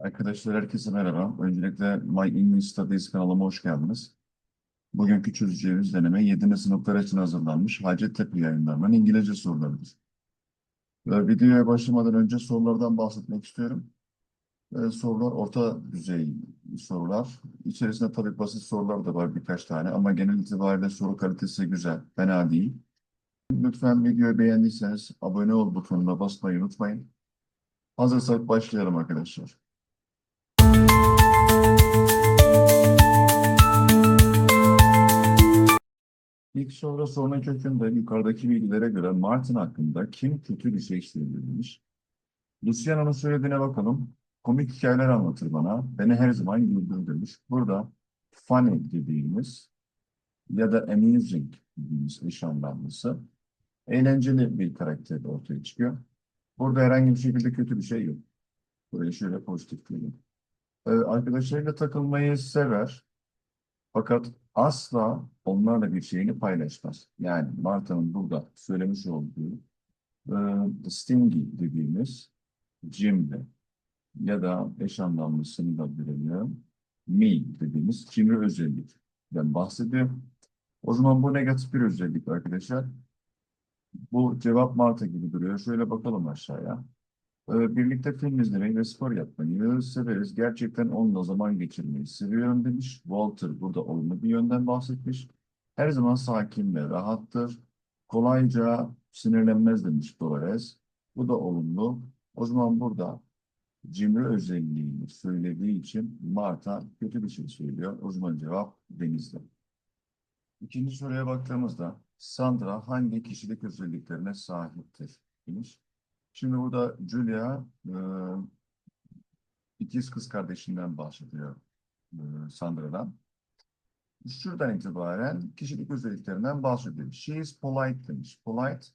Arkadaşlar herkese merhaba. Öncelikle My English Studies kanalıma hoş geldiniz. Bugünkü çözeceğimiz deneme 7. sınıflar için hazırlanmış Hacettepe yayınlarından İngilizce sorularıdır. Videoya başlamadan önce sorulardan bahsetmek istiyorum. Sorular orta düzey sorular. İçerisinde tabii basit sorular da var birkaç tane ama genel itibariyle soru kalitesi güzel, fena değil. Lütfen videoyu beğendiyseniz abone ol butonuna basmayı unutmayın. Hazırsak başlayalım arkadaşlar. İlk soruda sorunun kökünde yukarıdaki bilgilere göre Martin hakkında kim kötü bir şey işleyebilmiş? Luciano'nun söylediğine bakalım. Komik hikayeler anlatır bana. Beni her zaman güldürür. Burada funny dediğimiz ya da amusing dediğimiz eş anlamlısı eğlenceli bir karakter ortaya çıkıyor. Burada herhangi bir şekilde kötü bir şey yok. Böyle şöyle pozitif diyelim. Ee, arkadaşlarıyla takılmayı sever. Fakat asla onlarla bir şeyini paylaşmaz. Yani Marta'nın burada söylemiş olduğu e, stingy dediğimiz cimri ya da eş anlamlısını da verelim. Me dediğimiz cimri özellikten bahsediyor. O zaman bu negatif bir özellik arkadaşlar. Bu cevap Marta gibi duruyor. Şöyle bakalım aşağıya. Ee, Birlikte film izlemeyi ve spor yapmayı severiz. Gerçekten onunla zaman geçirmeyi seviyorum demiş. Walter burada olumlu bir yönden bahsetmiş. Her zaman sakin ve rahattır. Kolayca sinirlenmez demiş Dolores. Bu da olumlu. O zaman burada cimri özelliğini söylediği için Marta kötü bir şey söylüyor. O zaman cevap Denizli. İkinci soruya baktığımızda Sandra hangi kişilik özelliklerine sahiptir demiş. Şimdi burada Julia e, ikiz kız kardeşinden bahsediyor e, Sandra'dan. Şuradan itibaren kişilik özelliklerinden bahsediyor. She is polite demiş. Polite,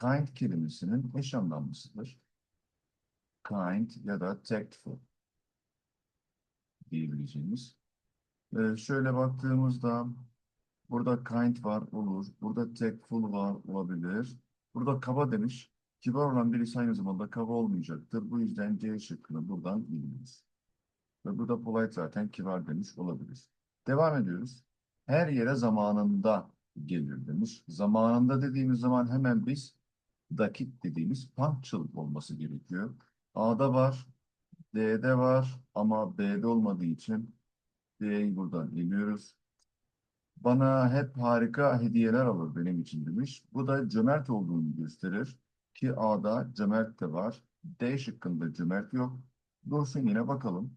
kind kelimesinin eş anlamlısıdır. Kind ya da tactful diyebileceğimiz. E, şöyle baktığımızda burada kind var olur. Burada tactful var olabilir. Burada kaba demiş. Kibar olan birisi aynı zamanda kaba olmayacaktır. Bu yüzden C şıkkını buradan biliriz. Ve burada polite zaten kibar demiş olabilir. Devam ediyoruz. Her yere zamanında gelir demiş. Zamanında dediğimiz zaman hemen biz dakik dediğimiz punctual olması gerekiyor. A'da var, D'de var ama B'de olmadığı için D'yi buradan eliyoruz. Bana hep harika hediyeler alır benim için demiş. Bu da cömert olduğunu gösterir ki A'da cömert de var. D şıkkında cömert yok. Dursun yine bakalım.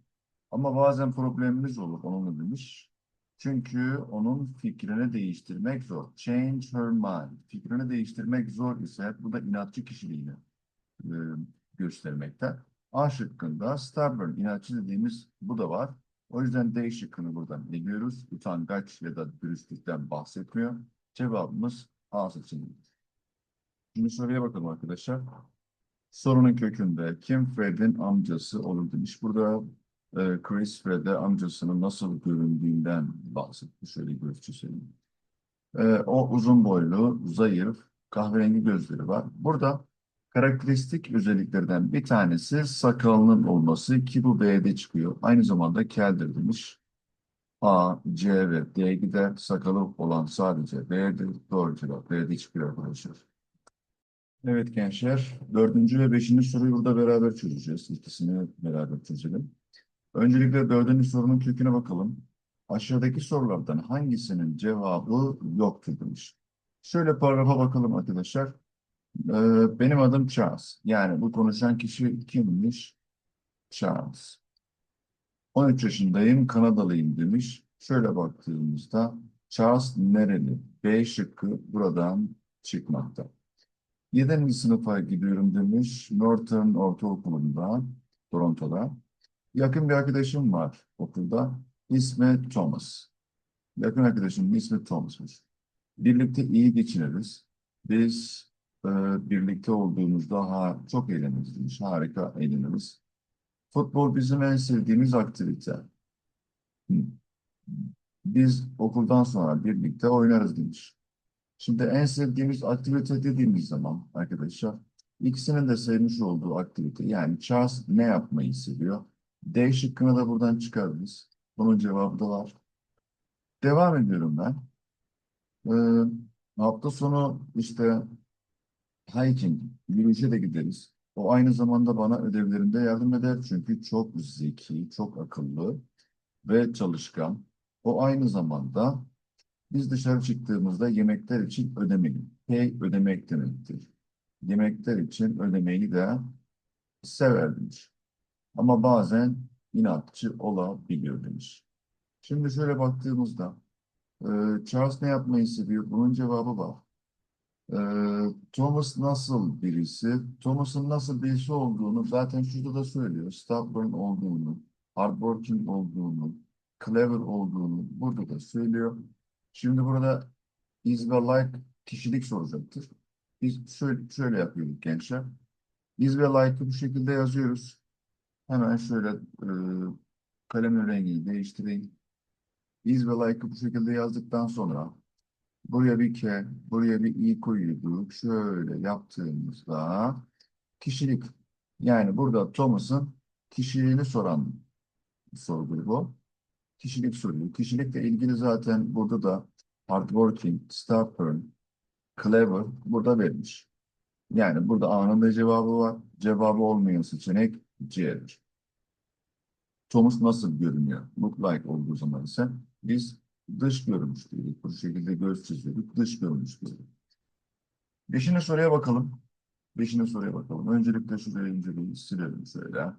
Ama bazen problemimiz olur onunla demiş. Çünkü onun fikrini değiştirmek zor. Change her mind. Fikrini değiştirmek zor ise bu da inatçı kişiliğini e, göstermekte. A şıkkında stubborn, inatçı dediğimiz bu da var. O yüzden D şıkkını buradan eliyoruz. Utangaç ya da dürüstlükten bahsetmiyor. Cevabımız A seçeneğidir. Şimdi soruya bakalım arkadaşlar. Sorunun kökünde kim Fred'in amcası olur demiş. Burada e, Chris Fred'e amcasının nasıl göründüğünden bahsetmiş. Şöyle göz çizelim. E, o uzun boylu, zayıf, kahverengi gözleri var. Burada karakteristik özelliklerden bir tanesi sakalının olması ki bu B'de çıkıyor. Aynı zamanda keldir demiş. A, C ve D gider. Sakalı olan sadece B'dir. Doğru cevap B'de çıkıyor arkadaşlar. Evet gençler, dördüncü ve beşinci soruyu burada beraber çözeceğiz. İkisini beraber çözelim. Öncelikle dördüncü sorunun köküne bakalım. Aşağıdaki sorulardan hangisinin cevabı yoktur demiş. Şöyle paragrafa bakalım arkadaşlar. Ee, benim adım Charles. Yani bu konuşan kişi kimmiş? Charles. 13 yaşındayım, Kanadalıyım demiş. Şöyle baktığımızda Charles nereli? B şıkkı buradan çıkmakta. 7. sınıfa gidiyorum demiş. Northern Ortaokulu'nda, Toronto'da. Yakın bir arkadaşım var okulda. İsmi Thomas. Yakın arkadaşımın ismi Thomas'mış. Birlikte iyi geçiniriz. Biz e, birlikte olduğumuzda ha, çok eğleniriz demiş. Harika eğleniriz. Futbol bizim en sevdiğimiz aktivite. Biz okuldan sonra birlikte oynarız demiş. Şimdi en sevdiğimiz aktivite dediğimiz zaman arkadaşlar ikisinin de sevmiş olduğu aktivite yani Charles ne yapmayı seviyor? D şıkkını da buradan çıkarırız. Bunun cevabı da var. Devam ediyorum ben. Ee, hafta sonu işte hiking, yürüyüşe de gideriz. O aynı zamanda bana ödevlerimde yardım eder çünkü çok zeki, çok akıllı ve çalışkan. O aynı zamanda biz dışarı çıktığımızda yemekler için ödemeyi, pay ödemek demektir. Yemekler için ödemeyi de sever demiş. Ama bazen inatçı olabiliyor demiş. Şimdi şöyle baktığımızda e, Charles ne yapmayı seviyor? Bunun cevabı var. E, Thomas nasıl birisi? Thomas'ın nasıl birisi olduğunu zaten şurada da söylüyor. Stubborn olduğunu, hardworking olduğunu, clever olduğunu burada da söylüyor. Şimdi burada is ve like kişilik soracaktır. Biz şöyle, şöyle yapıyoruz gençler. Is ve like'ı bu şekilde yazıyoruz. Hemen şöyle e, kalemin rengini değiştireyim. Is ve like'ı bu şekilde yazdıktan sonra buraya bir K, buraya bir i koyuyorduk. Şöyle yaptığımızda kişilik yani burada Thomas'ın kişiliğini soran sorudur bu. Kişilik soruyor. Kişilikle ilgili zaten burada da hardworking, stubborn, clever burada verilmiş. Yani burada A'nın da cevabı var. Cevabı olmayan seçenek C'dir. Thomas nasıl görünüyor? Look like olduğu zaman ise biz dış görünüş diyorduk. Bu şekilde göz çiziyorduk. Dış görünüş diyorduk. Beşinci soruya bakalım. Beşinci soruya bakalım. Öncelikle şurayı inceleyin. Silelim şöyle.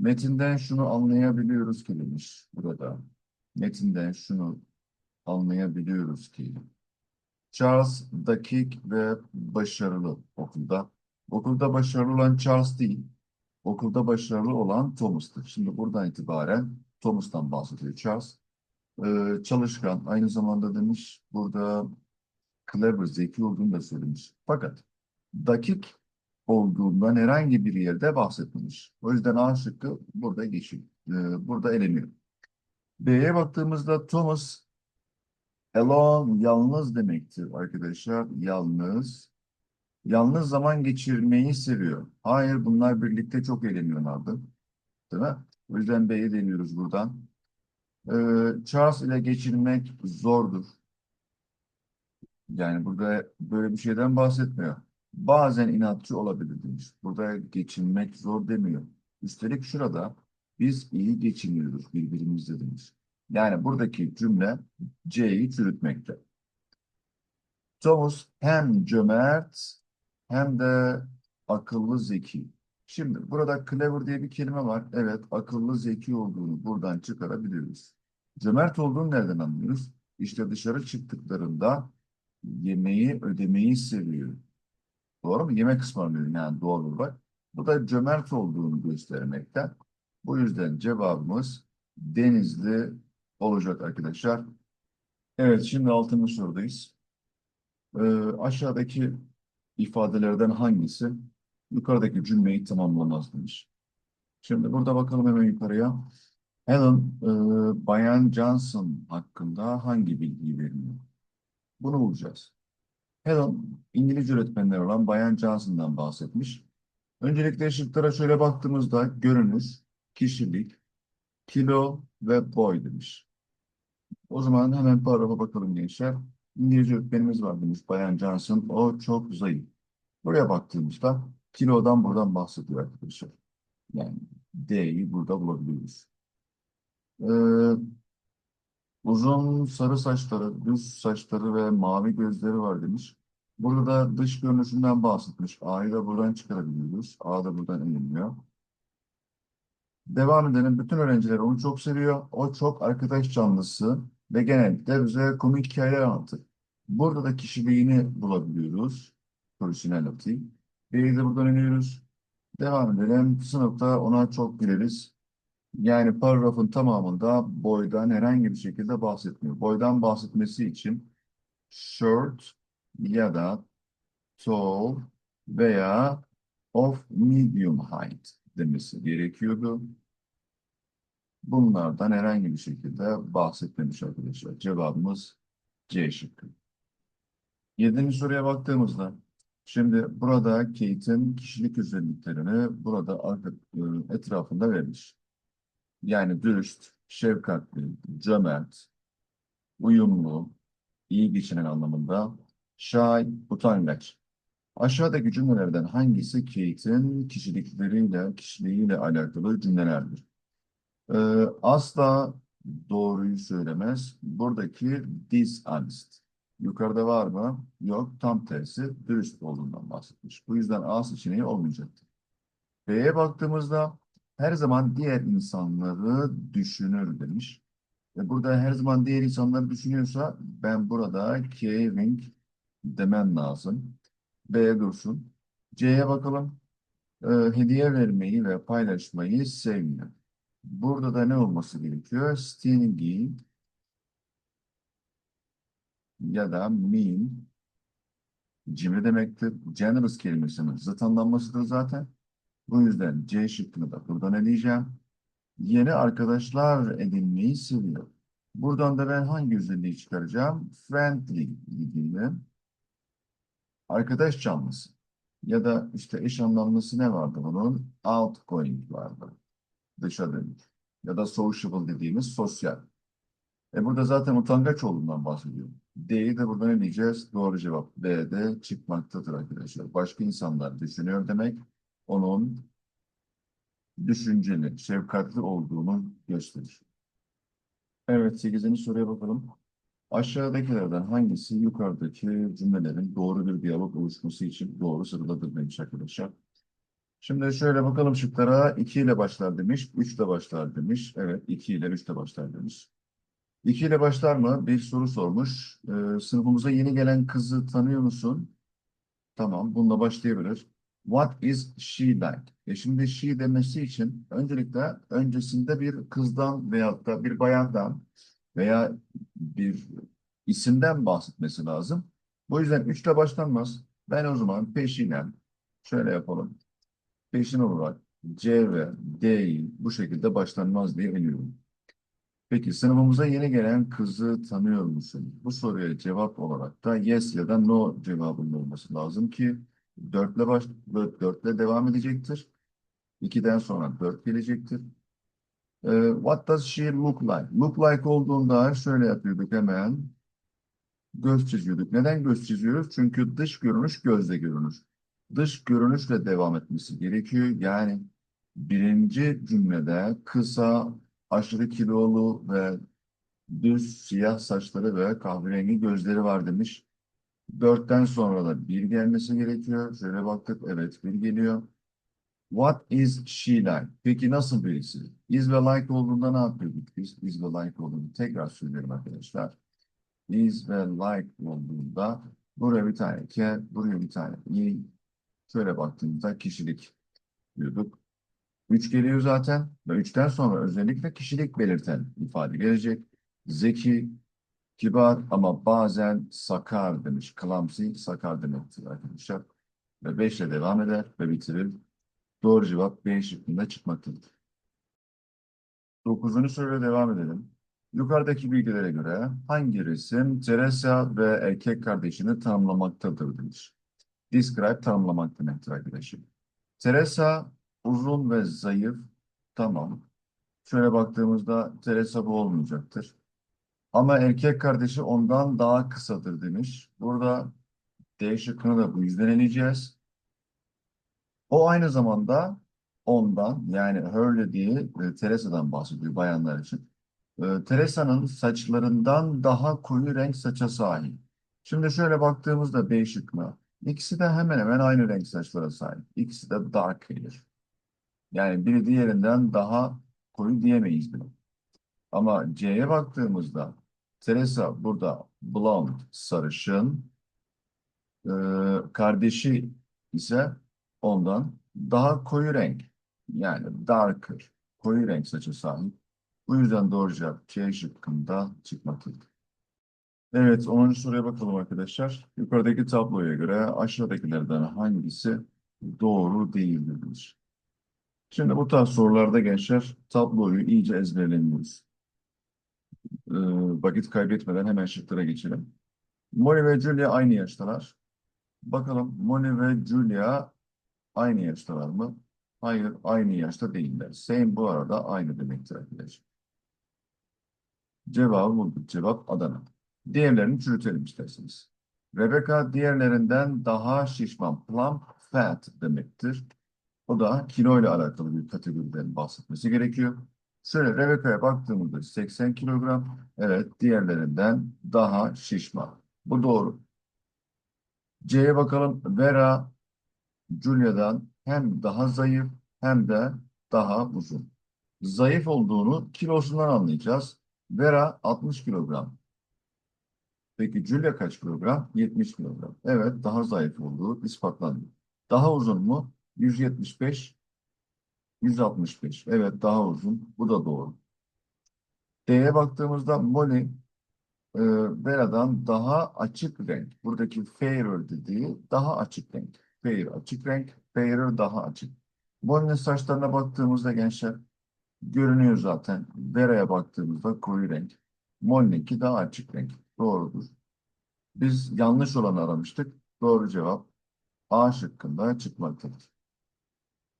Metinden şunu anlayabiliyoruz ki demiş burada. Metinden şunu anlayabiliyoruz ki Charles dakik ve başarılı okulda. Okulda başarılı olan Charles değil. Okulda başarılı olan Thomas'tır. Şimdi buradan itibaren Thomas'tan bahsediyor Charles. Ee, çalışkan, aynı zamanda demiş burada clever, zeki olduğunu da söylemiş. Fakat dakik olduğundan herhangi bir yerde bahsetmemiş. O yüzden A şıkkı burada geçiyor. Ee, burada eleniyor. B'ye baktığımızda Thomas alone yalnız demektir arkadaşlar. Yalnız. Yalnız zaman geçirmeyi seviyor. Hayır bunlar birlikte çok eğleniyorlardı. Değil mi? O yüzden B'yi deniyoruz buradan. Ee, Charles ile geçirmek zordur. Yani burada böyle bir şeyden bahsetmiyor. Bazen inatçı olabilir demiş. Burada geçinmek zor demiyor. Üstelik şurada biz iyi geçiniyoruz birbirimizle demiş. Yani buradaki cümle C'yi çürütmekte. Thomas hem cömert hem de akıllı zeki. Şimdi burada clever diye bir kelime var. Evet, akıllı zeki olduğunu buradan çıkarabiliyoruz. Cömert olduğunu nereden anlıyoruz? İşte dışarı çıktıklarında yemeği ödemeyi seviyor. Doğru mu? Yemek ısmarlıyor yani doğal olarak. Bu da cömert olduğunu göstermekte. Bu yüzden cevabımız Denizli olacak arkadaşlar. Evet, şimdi altıncı sorudayız. Ee, aşağıdaki ifadelerden hangisi yukarıdaki cümleyi tamamlamaz demiş. Şimdi burada bakalım hemen yukarıya. Helen, e, Bayan Johnson hakkında hangi bilgiyi veriyor? Bunu bulacağız. Helen, İngilizce öğretmenleri olan Bayan Johnson'dan bahsetmiş. Öncelikle şıklara şöyle baktığımızda görünüş, kişilik, kilo ve boy demiş. O zaman hemen paragrafa bakalım gençler. İngilizce öğretmenimiz var demiş Bayan Johnson. O çok zayıf. Buraya baktığımızda kilodan buradan bahsediyor arkadaşlar. Yani D'yi burada bulabiliyoruz. Ee, uzun sarı saçları, düz saçları ve mavi gözleri var demiş. Burada da dış görünüşünden bahsetmiş. A'yı da buradan çıkarabiliyoruz. A da buradan elinmiyor. Devam edelim. Bütün öğrenciler onu çok seviyor. O çok arkadaş canlısı ve genellikle bize komik hikayeler anlatır. Burada da kişiliğini bulabiliyoruz. Personality. B'yi de buradan iniyoruz. Devam edelim. Sınıfta ona çok güleriz. Yani paragrafın tamamında boydan herhangi bir şekilde bahsetmiyor. Boydan bahsetmesi için short ya da tall veya of medium height demesi gerekiyordu. Bunlardan herhangi bir şekilde bahsetmemiş arkadaşlar. Cevabımız C şıkkı. Yedinci soruya baktığımızda Şimdi burada Kate'in kişilik özelliklerini burada arka, e, etrafında vermiş. Yani dürüst, şefkatli, cömert, uyumlu, iyi geçinen anlamında, shy, utangaç. Aşağıdaki cümlelerden hangisi Kate'in kişilikleriyle, kişiliğiyle alakalı cümlelerdir? Ee, asla doğruyu söylemez. Buradaki dishonest. Yukarıda var mı? Yok. Tam tersi dürüst olduğundan bahsetmiş. Bu yüzden A seçeneği olmayacaktır. B'ye baktığımızda her zaman diğer insanları düşünür demiş. E burada her zaman diğer insanları düşünüyorsa ben burada caring demem lazım. B dursun. C'ye bakalım. Ee, hediye vermeyi ve paylaşmayı sevmiyor. Burada da ne olması gerekiyor? Stingy ya da mean cimri demektir. Generous kelimesinin zıt anlammasıdır zaten. Bu yüzden C şıkkını da buradan eleyeceğim. Yeni arkadaşlar edinmeyi seviyor. Buradan da ben hangi özelliği çıkaracağım? Friendly ilgili. Arkadaş canlısı. Ya da işte eş anlamlısı ne vardı bunun? Outgoing vardı. Dışa dönük. Ya da sociable dediğimiz sosyal. E burada zaten utangaç olduğundan bahsediyor. D'yi de burada ne diyeceğiz? Doğru cevap B'de çıkmaktadır arkadaşlar. Başka insanlar düşünüyor demek onun düşünceli, şefkatli olduğunu gösterir. Evet, 8. soruya bakalım. Aşağıdakilerden hangisi yukarıdaki cümlelerin doğru bir diyalog oluşması için doğru sıradadır demiş arkadaşlar. Şimdi şöyle bakalım şıklara. 2 ile başlar demiş, 3 ile başlar demiş. Evet, 2 ile 3 ile başlar demiş. 2 ile başlar mı? Bir soru sormuş. Ee, sınıfımıza yeni gelen kızı tanıyor musun? Tamam, bununla başlayabilir. What is she like? E şimdi she demesi için öncelikle öncesinde bir kızdan veyahut da bir bayandan veya bir isimden bahsetmesi lazım. Bu yüzden 3 ile başlanmaz. Ben o zaman peşinen şöyle yapalım. Peşin olarak C ve D'yi bu şekilde başlanmaz diye eliyorum. Peki sınıfımıza yeni gelen kızı tanıyor musun? Bu soruya cevap olarak da yes ya da no cevabının olması lazım ki 4 ile baş 4 ile devam edecektir. 2'den sonra 4 gelecektir. Ee, what does she look like? Look like olduğunda şöyle yapıyorduk hemen. Göz çiziyorduk. Neden göz çiziyoruz? Çünkü dış görünüş gözle görünür. Dış görünüşle devam etmesi gerekiyor. Yani birinci cümlede kısa, aşırı kilolu ve düz siyah saçları ve kahverengi gözleri var demiş. Dörtten sonra da bir gelmesi gerekiyor. Şöyle baktık. Evet bir geliyor. What is she like? Peki nasıl birisi? Is ve like olduğunda ne yapıyorduk biz? Is ve like olduğunda tekrar söylüyorum arkadaşlar. Is ve like olduğunda buraya bir tane ke, buraya bir tane i. Şöyle baktığımızda kişilik diyorduk. Üç geliyor zaten ve üçten sonra özellikle kişilik belirten ifade gelecek. Zeki, kibar ama bazen sakar demiş. Clumsy, sakar demektir arkadaşlar. Ve beşle devam eder ve bitirir. Doğru cevap B şıkkında çıkmaktadır. Dokuzuncu soruyla devam edelim. Yukarıdaki bilgilere göre hangi resim Teresa ve erkek kardeşini tanımlamaktadır demiş. Describe tanımlamak demektir arkadaşım. Teresa uzun ve zayıf. Tamam. Şöyle baktığımızda Teresa bu olmayacaktır. Ama erkek kardeşi ondan daha kısadır demiş. Burada D şıkkını da bu yüzden eleyeceğiz. O aynı zamanda ondan yani her dediği e, Teresa'dan bahsediyor bayanlar için. E, Teresa'nın saçlarından daha koyu renk saça sahip. Şimdi şöyle baktığımızda B şıkkına. İkisi de hemen hemen aynı renk saçlara sahip. İkisi de dark hair. Yani biri diğerinden daha koyu diyemeyiz bile. Ama C'ye baktığımızda Teresa burada blond, sarışın. E, kardeşi ise ondan daha koyu renk. Yani darker, koyu renk saçı sahip. Bu yüzden doğru cevap C şıkkında çıkmaktadır. Evet, 10. soruya bakalım arkadaşlar. Yukarıdaki tabloya göre aşağıdakilerden hangisi doğru değildir? Şimdi bu tarz sorularda gençler tabloyu iyice ezberleniyoruz. Ee, vakit kaybetmeden hemen şıklara geçelim. Molly ve Julia aynı yaştalar. Bakalım Moni ve Julia aynı yaştalar mı? Hayır, aynı yaşta değiller. Same bu arada aynı demektir arkadaşlar. Cevabı bulduk. Cevap Adana. Diğerlerini çürütelim isterseniz. Rebecca diğerlerinden daha şişman. Plump fat demektir. O da kilo ile alakalı bir kategoriden bahsetmesi gerekiyor. Şöyle Rebecca'ya baktığımızda 80 kilogram. Evet, diğerlerinden daha şişman. Bu doğru. C'ye bakalım. Vera Julia'dan hem daha zayıf hem de daha uzun. Zayıf olduğunu kilosundan anlayacağız. Vera 60 kilogram. Peki Julia kaç kilogram? 70 kilogram. Evet, daha zayıf olduğu ispatlandı. Daha uzun mu? 175, 165. Evet, daha uzun. Bu da doğru. D'ye baktığımızda Molly e, Vera'dan daha açık renk. Buradaki fairer dediği daha açık renk. Fair açık renk, fairer daha açık. Molly'nin saçlarına baktığımızda gençler görünüyor zaten. Vera'ya baktığımızda koyu renk. Molly'ninki daha açık renk. Doğrudur. Biz yanlış olanı aramıştık. Doğru cevap A şıkkında çıkmaktadır.